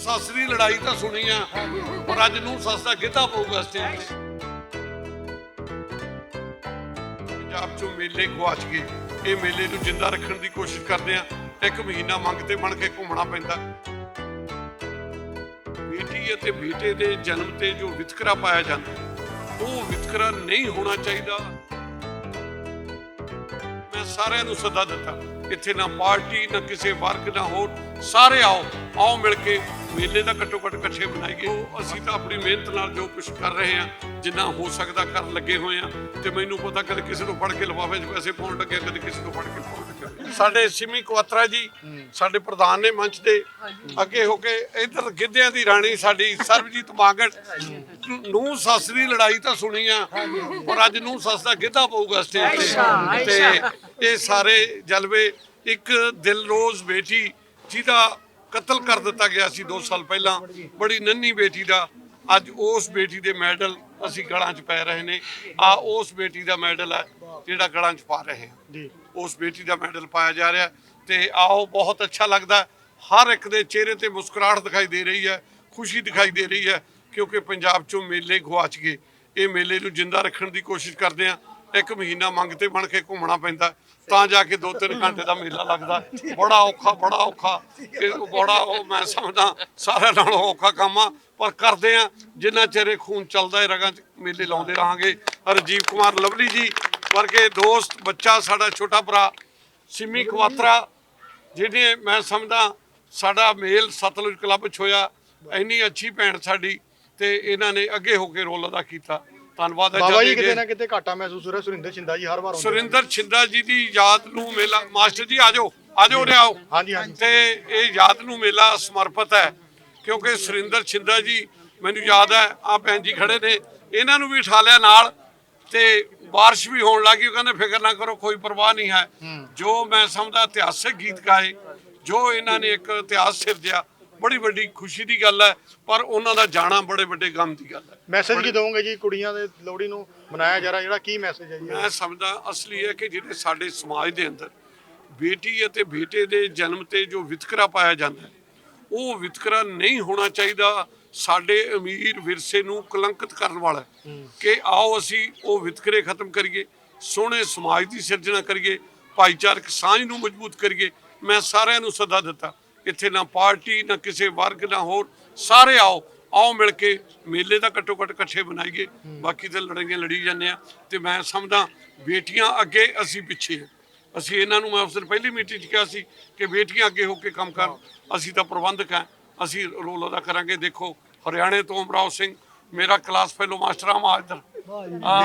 ਸੱਸ ਦੀ ਲੜਾਈ ਤਾਂ ਸੁਣੀ ਆ, ਪਰ ਅੱਜ ਨੂੰ ਸੱਸ ਦਾ ਗਿੱਧਾ ਪਊਗਾ ਸਟੇਜ ਤੇ। ਪੰਜਾਬ ਚੋਂ ਮੇਲੇ ਗਵਾਚ ਗਏ। ਇਹ ਮੇਲੇ ਨੂੰ ਜਿੰਦਾ ਰੱਖਣ ਦੀ ਕੋਸ਼ਿਸ਼ ਕਰਦੇ ਆ, ਇੱਕ ਮਹੀਨਾ ਮੰਗ ਤੇ ਬਣ ਕੇ ਘੁੰਮਣਾ ਪੈਂਦਾ। ਬੇਟੀ ਅਤੇ ਬੇਟੇ ਦੇ ਜਨਮ ਤੇ ਜੋ ਵਿਤਕਰਾ ਪਾਇਆ ਜਾਂਦਾ, ਉਹ ਵਿਤਕਰਾ ਨਹੀਂ ਹੋਣਾ ਚਾਹੀਦਾ। ਮੈਂ ਸਾਰਿਆਂ ਨੂੰ ਸੱਦਾ ਦਿੱਤਾ, ਇੱਥੇ ਨਾ ਪਾਰਟੀ, ਨਾ ਕਿਸੇ ਵਰਗ, ਨਾ ਹੋਰ, ਸਾਰੇ ਆਓ ਆਓ ਮਿਲ ਕੇ ਮੇਲੇ ਦਾ ਘੱਟੋ ਘੱਟ ਇਕੱਠੇ ਬਣਾਈਏ ਉਹ ਅਸੀਂ ਤਾਂ ਆਪਣੀ ਮਿਹਨਤ ਨਾਲ ਜੋ ਕੁਝ ਕਰ ਰਹੇ ਹਾਂ ਜਿੰਨਾ ਹੋ ਸਕਦਾ ਕਰਨ ਲੱਗੇ ਹੋਏ ਆ ਤੇ ਮੈਨੂੰ ਪਤਾ ਕਦੇ ਕਿਸੇ ਤੋਂ ਫੜ ਕੇ ਲਿਫਾਫੇ 'ਚ ਪੈਸੇ ਪਾਉਣ ਲੱਗਿਆ ਕਦੇ ਕਿਸੇ ਤੋਂ ਫੜ ਕੇ ਪਾਉਣ ਲੱਗਿਆ। ਸਾਡੇ ਸਿਮੀ ਕੁਆਤਰਾ ਜੀ ਸਾਡੇ ਪ੍ਰਧਾਨ ਨੇ ਮੰਚ ਦੇ। ਅੱਗੇ ਹੋ ਕੇ ਇਧਰ ਗਿੱਧਿਆਂ ਦੀ ਰਾਣੀ ਸਾਡੀ ਸਰਬਜੀਤ ਮਾਗਟ ਨੂੰ ਸੱਸ ਦੀ ਲੜਾਈ ਤਾਂ ਸੁਣੀ ਆ ਪਰ ਅੱਜ ਨੂੰ ਸੱਸ ਦਾ ਗਿੱਧਾ ਪਊਗਾ ਸਟੇਜ ਤੇ। ਤੇ ਇਹ ਸਾਰੇ ਜਲਵੇ ਇੱਕ ਦਿਲਰੋਜ਼ ਬੇਟੀ ਜਿਹਦਾ ਕਤਲ ਕਰ ਦਿੱਤਾ ਗਿਆ ਸੀ 2 ਸਾਲ ਪਹਿਲਾਂ। ਬੜੀ ਨੰਨੀ ਬੇਟੀ ਦਾ ਅੱਜ ਉਸ ਬੇਟੀ ਦੇ ਮੈਡਲ ਅਸੀਂ ਗਲਾਂ 'ਚ ਪੈ ਰਹੇ ਨੇ। ਆ ਉਸ ਬੇਟੀ ਦਾ ਮੈਡਲ ਹੈ ਜਿਹੜਾ ਗਲਾਂ 'ਚ ਪਾ ਰਹੇ ਹਾਂ। ਉਸ ਬੇਟੀ ਦਾ ਮੈਡਲ ਪਾਇਆ ਜਾ ਰਿਹਾ ਤੇ ਆਓ ਬਹੁਤ ਅੱਛਾ ਲੱਗਦਾ। ਹਰ ਇੱਕ ਦੇ ਚਿਹਰੇ ਤੇ ਮੁਸਕਰਾਹਟ ਦਿਖਾਈ ਦੇ ਰਹੀ ਹੈ ਖੁਸ਼ੀ ਦਿਖਾਈ ਦੇ ਰਹੀ ਹੈ ਕਿਉਂਕਿ ਪੰਜਾਬ ਚੋਂ ਮੇਲੇ ਗਵਾਚ ਗਏ। ਇਹ ਮੇਲੇ ਨੂੰ ਜਿੰਦਾ ਰੱਖਣ ਦੀ ਕੋਸ਼ਿਸ਼ ਕਰਦੇ ਆ ਇੱਕ ਮਹੀਨਾ ਮੰਗ ਤੇ ਬਣ ਕੇ ਘੁੰਮਣਾ ਪੈਂਦਾ। ਤਾਂ ਜਾ ਕੇ 2-3 ਘੰਟੇ ਦਾ ਮੇਲਾ ਲੱਗਦਾ। ਬੜਾ ਔਖਾ ਬੜਾ ਔਖਾ। ਇਹ ਬੜਾ ਉਹ ਮੈਂ ਸਮਝਦਾ, ਸਾਰਿਆਂ ਨਾਲੋਂ ਔਖਾ ਕੰਮ ਆ। ਪਰ ਕਰਦੇ ਆ, ਜਿੰਨਾ ਚਿਰ ਖੂਨ ਚੱਲਦਾ ਹੈ, ਰਗਾਂ 'ਚ ਮੇਲੇ ਲਾਉਂਦੇ ਰਹਾਂਗੇ। ਰਜੀਵ ਕੁਮਾਰ ਲਵਲੀ ਜੀ, ਵਰਗੇ ਦੋਸਤ, ਬੱਚਾ ਸਾਡਾ ਛੋਟਾ ਭਰਾ, ਸਿਮੀ ਖਵਾਤਰਾ, ਜਿਹਨੇ ਮੈਂ ਸਮਝਦਾ, ਸਾਡਾ ਮੇਲ ਸਤਲੁਜ ਕਲੱਬ 'ਚ ਹੋਇਆ। ਇੰਨੀ ਅੱਛੀ ਭੈਣ ਸਾਡੀ ਤੇ ਇਹਨਾਂ ਨੇ ਅੱਗੇ ਹੋ ਕੇ ਰੋਲ ਅਦਾ ਕੀਤਾ। ਧੰਨਵਾਦ ਹੈ ਬਾਬਾ ਜੀ ਕਿਤੇ ਨਾ ਕਿਤੇ ਘਾਟਾ ਮਹਿਸੂਸ ਹੋ ਰਿਹਾ ਸੁਰਿੰਦਰ ਛਿੰਦਾ ਜੀ ਹਰ ਵਾਰ ਆਉਂਦੇ ਨੇ। ਸੁਰਿੰਦਰ ਛਿੰਦਾ ਜੀ ਦੀ ਯਾਦ ਨੂੰ ਮੇਲਾ ਮਾਸਟਰ ਜੀ ਆਜੋ ਆਜੋ ਉਰੇ ਆਓ ਹਾਂਜੀ, ਹਾਂਜੀ। ਤੇ ਇਹ ਯਾਦ ਨੂੰ ਮੇਲਾ ਸਮਰਪਿਤ ਹੈ ਕਿਉਂਕਿ ਸੁਰਿੰਦਰ ਛਿੰਦਾ ਜੀ ਮੈਨੂੰ ਯਾਦ ਹੈ ਆ ਭੈਣ ਜੀ ਖੜੇ ਨੇ ਇਹਨਾਂ ਨੂੰ ਵੀ ਉਠਾ ਲਿਆ ਨਾਲ ਤੇ ਬਾਰਿਸ਼ ਵੀ ਹੋਣ ਲੱਗੀ ਉਹ ਕਹਿੰਦੇ ਫਿਕਰ ਨਾ ਕਰੋ ਕੋਈ ਪਰਵਾਹ ਨਹੀਂ ਹੈ ਜੋ ਮੈਂ ਸਮਝਦਾ ਇਤਿਹਾਸਕ ਗੀਤ ਗਾਏ ਜੋ ਇਹਨਾਂ ਨੇ ਇੱਕ ਇਤਿਹਾਸ ਸਿਰਜਿਆ ਬੜੀ ਵੱਡੀ ਖੁਸ਼ੀ ਦੀ ਗੱਲ ਹੈ ਪਰ ਉਹਨਾਂ ਦਾ ਜਾਣਾ ਬੜੇ ਵੱਡੇ ਗਮ ਦੀ ਗੱਲ ਹੈ। ਮੈਸੇਜ ਕੀ ਦਵੋਗੇ ਜੀ ਕੁੜੀਆਂ ਦੇ ਲੋਹੜੀ ਨੂੰ ਮਨਾਇਆ ਜਾ ਰਿਹਾ ਜਿਹੜਾ ਕੀ ਮੈਸੇਜ ਹੈ ਜੀ? ਮੈਂ ਸਮਝਦਾ ਅਸਲੀ ਹੈ ਕਿ ਜਿਹੜੇ ਸਾਡੇ ਸਮਾਜ ਦੇ ਅੰਦਰ ਬੇਟੀ ਅਤੇ ਬੇਟੇ ਦੇ ਜਨਮ ਤੇ ਜੋ ਵਿਤਕਰਾ ਪਾਇਆ ਜਾਂਦਾ ਹੈ ਉਹ ਵਿਤਕਰਾ ਨਹੀਂ ਹੋਣਾ ਚਾਹੀਦਾ। ਸਾਡੇ ਅਮੀਰ ਵਿਰਸੇ ਨੂੰ ਕਲੰਕਿਤ ਕਰਨ ਵਾਲਾ। ਕਿ ਆਓ ਅਸੀਂ ਉਹ ਵਿਤਕਰੇ ਖਤਮ ਕਰੀਏ ਸੋਹਣੇ ਸਮਾਜ ਦੀ ਸਿਰਜਣਾ ਕਰੀਏ ਭਾਈਚਾਰਕ ਸਾਂਝ ਨੂੰ ਮਜ਼ਬੂਤ ਕਰੀਏ। ਮੈਂ ਸਾਰਿਆਂ ਨੂੰ ਸੱਦਾ ਦਿੱਤਾ ਇੱਥੇ ਨਾ ਪਾਰਟੀ ਨਾ ਕਿਸੇ ਵਰਗ ਨਾ ਹੋਰ ਸਾਰੇ ਆਓ। ਆਓ ਮਿਲ ਕੇ ਮੇਲੇ ਦਾ ਘੱਟੋ ਘੱਟ ਇਕੱਠੇ ਬਣਾਈਏ ਬਾਕੀ ਤੇ ਲੜਾਈਆਂ ਲੜੀ ਜਾਂਦੇ ਆ। ਤੇ ਮੈਂ ਸਮਝਦਾ ਬੇਟੀਆਂ ਅੱਗੇ ਅਸੀਂ ਪਿੱਛੇ ਹਾਂ ਅਸੀਂ ਇਹਨਾਂ ਨੂੰ ਮੈਂ ਉਸ ਦਿਨ ਪਹਿਲੀ ਮੀਟਿੰਗ 'ਚ ਕਿਹਾ ਸੀ ਕਿ ਬੇਟੀਆਂ ਅੱਗੇ ਹੋ ਕੇ ਕੰਮ ਕਰਨ। ਅਸੀਂ ਤਾਂ ਪ੍ਰਬੰਧਕ ਹਾਂ ਅਸੀਂ ਰੋਲ ਅਦਾ ਕਰਾਂਗੇ। ਦੇਖੋ ਹਰਿਆਣੇ ਤੋਂ ਅਮਰਾਵ ਸਿੰਘ ਮੇਰਾ ਕਲਾਸ ਫੈਲੋ ਮਾਸਟਰ ਆ ਇੱਧਰ ਆ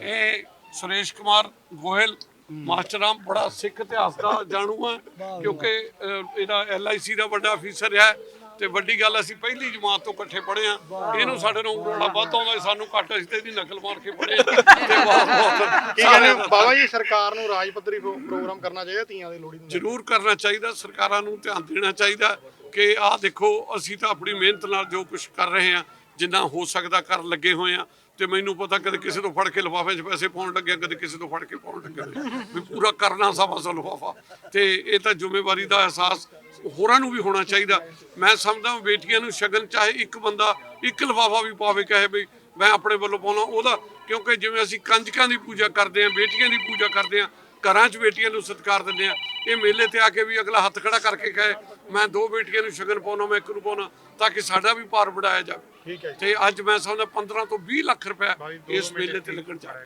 ਇਹ ਸੁਰੇਸ਼ ਕੁਮਾਰ ਗੋਇਲ ਮਾਸਟਰਾਂ ਬੜਾ ਸਿੱਖ ਇਤਿਹਾਸ ਦਾ ਜਾਣੂ ਹੈ ਕਿਉਂਕਿ ਇਹਦਾ ਐਲਆਈਸੀ ਦਾ ਵੱਡਾ ਅਫੀਸਰ ਹੈ ਤੇ ਵੱਡੀ ਗੱਲ ਅਸੀਂ ਪਹਿਲੀ ਜਮਾਤ ਤੋਂ ਇਕੱਠੇ ਪੜ੍ਹੇ ਆ ਇਹਨੂੰ ਸਾਡੇ ਨੂੰ ਰੋਲਾ ਵੱਧ ਆਉਂਦਾ ਸਾਨੂੰ ਘੱਟ ਅਸੀਂ ਤੇ ਇਹਦੀ ਨਕਲ ਮਾਰ ਕੇ ਪੜ੍ਹੇ ਆ। ਕੀ ਕਹਿੰਦੇ? ਬਾਬਾ ਜੀ ਸਰਕਾਰ ਨੂੰ ਰਾਜ ਪੱਧਰੀ ਪ੍ਰੋ- ਪ੍ਰੋਗਰਾਮ ਕਰਨਾ ਚਾਹੀਦਾ ਤੀਆਂ ਦੇ ਲੋਹੜੀ ਨੂੰ ਜ਼ਰੂਰ ਕਰਨਾ ਚਾਹੀਦਾ ਸਰਕਾਰਾਂ ਨੂੰ ਧਿਆਨ ਦੇਣਾ ਚਾਹੀਦਾ ਕਿ ਆਹ ਦੇਖੋ ਅਸੀਂ ਤਾਂ ਆਪਣੀ ਮਿਹਨਤ ਨਾਲ ਜੋ ਕੁਝ ਕਰ ਰਹੇ ਹਾਂ ਜਿੰਨਾ ਹੋ ਸਕਦਾ ਕਰਨ ਲੱਗੇ ਹੋਏ ਆ ਤੇ ਮੈਨੂੰ ਪਤਾ ਕਦੇ ਕਿਸੇ ਤੋਂ ਫੜ ਕੇ ਲਿਫਾਫੇ 'ਚ ਪੈਸੇ ਪਾਉਣ ਲੱਗਿਆ, ਕਦੇ ਕਿਸੇ ਤੋਂ ਫੜ ਕੇ ਪਾਉਣ ਲੱਗਿਆ। ਵੀ ਪੂਰਾ ਕਰਨਾ ਸਵਾ ਸੌ ਲਿਫਾਫਾ। ਤੇ ਇਹ ਤਾਂ ਜ਼ਿੰਮੇਵਾਰੀ ਦਾ ਅਹਿਸਾਸ ਹੋਰਾਂ ਨੂੰ ਵੀ ਹੋਣਾ ਚਾਹੀਦਾ। ਮੈਂ ਸਮਝਦਾ ਬੇਟੀਆਂ ਨੂੰ ਸ਼ਗਨ ਚਾਹੇ ਇੱਕ ਬੰਦਾ ਇੱਕ ਲਿਫਾਫਾ ਵੀ ਪਾਵੇ, ਕਹੇ ਵੀ ਮੈਂ ਆਪਣੇ ਵੱਲੋਂ ਪਾਉਣਾ, ਉਹਦਾ ਕਿਉਂਕਿ ਜਿਵੇਂ ਅਸੀਂ ਕੰਜਕਾਂ ਦੀ ਪੂਜਾ ਕਰਦੇ ਹਾਂ, ਬੇਟੀਆਂ ਦੀ ਪੂਜਾ ਕਰਦੇ ਹਾਂ, ਘਰਾਂ 'ਚ ਬੇਟੀਆਂ ਨੂੰ ਸਤਿਕਾਰ ਦਿੰਦੇ ਆ ਇਹ ਮੇਲੇ ਤੇ ਆ ਕੇ ਵੀ ਅਗਲਾ ਹੱਥ ਖੜਾ ਕਰਕੇ ਕਹੇ ਮੈਂ ਦੋ ਬੇਟੀਆਂ ਨੂੰ ਸ਼ਗਨ ਪਾਉਣਾ ਮੈਂ ਇੱਕ ਨੂੰ ਪਾਉਣਾ ਤਾਂ ਕਿ ਸਾਡਾ ਵੀ ਭਾਰ ਵਧਾਇਆ ਜਾਵੇ। ਠੀਕ ਹੈ ਤੇ ਅੱਜ ਮੈਂ ਸਮਝਦਾ 15 ਤੋਂ 20 ਲੱਖ ਰੁਪਏ ਇਸ ਮੇਲੇ ਤੇ ਲੱਗਣ ਜਾ ਰਿਹਾ।